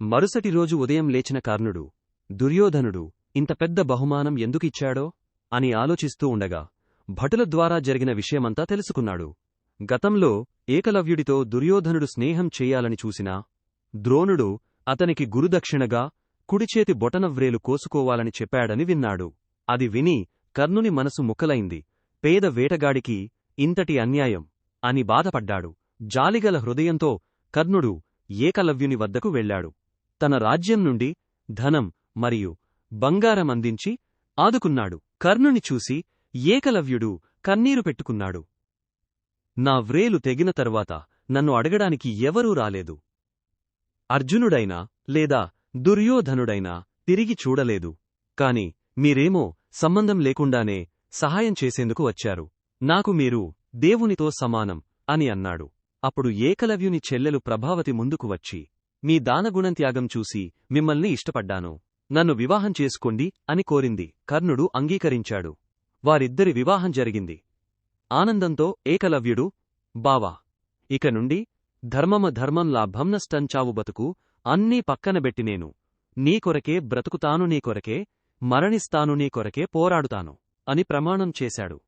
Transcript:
మరుసటి రోజు ఉదయం లేచిన కర్ణుడు దుర్యోధనుడు ఇంత పెద్ద బహుమానం ఎందుకిచ్చాడో అని ఆలోచిస్తూ ఉండగా భటుల ద్వారా జరిగిన విషయమంతా తెలుసుకున్నాడు. గతంలో ఏకలవ్యుడితో దుర్యోధనుడు స్నేహం చెయ్యాలని చూసినా ద్రోణుడు అతనికి గురుదక్షిణగా కుడిచేతి బొటనవ్రేలు కోసుకోవాలని చెప్పాడని విన్నాడు. అది విని కర్ణుని మనసు ముక్కలైంది. పేద వేటగాడికి ఇంతటి అన్యాయం అని బాధపడ్డాడు. జాలిగల హృదయంతో కర్ణుడు ఏకలవ్యుని వద్దకు వెళ్ళాడు. తన రాజ్యం నుండి ధనం మరియు బంగారం అందించి ఆదుకున్నాడు. కర్ణుని చూసి ఏకలవ్యుడు కన్నీరు పెట్టుకున్నాడు. నా వ్రేలు తెగిన తరువాత నన్ను అడగడానికి ఎవరూ రాలేదు. అర్జునుడైనా లేదా దుర్యోధనుడైనా తిరిగి చూడలేదు. కాని మీరేమో సంబంధం లేకుండానే సహాయం చేసేందుకు వచ్చారు. నాకు మీరు దేవునితో సమానం అని అన్నాడు. అప్పుడు ఏకలవ్యుని చెల్లెలు ప్రభావతి ముందుకు వచ్చి మీ దానగుణం త్యాగం చూసి మిమ్మల్ని ఇష్టపడ్డాను. నన్ను వివాహం చేసుకోండి అని కోరింది. కర్ణుడు అంగీకరించాడు. వారిద్దరి వివాహం జరిగింది. ఆనందంతో ఏకలవ్యుడు బావా. ఇక నుండి ధర్మమ ధర్మం లాభం నష్టంచావు బతుకు అన్నీ పక్కనబెట్టి నేను నీ కొరకే బ్రతుకుతాను నీ కొరకే మరణిస్తాను నీ కొరకే పోరాడుతాను అని ప్రమాణం చేశాడు.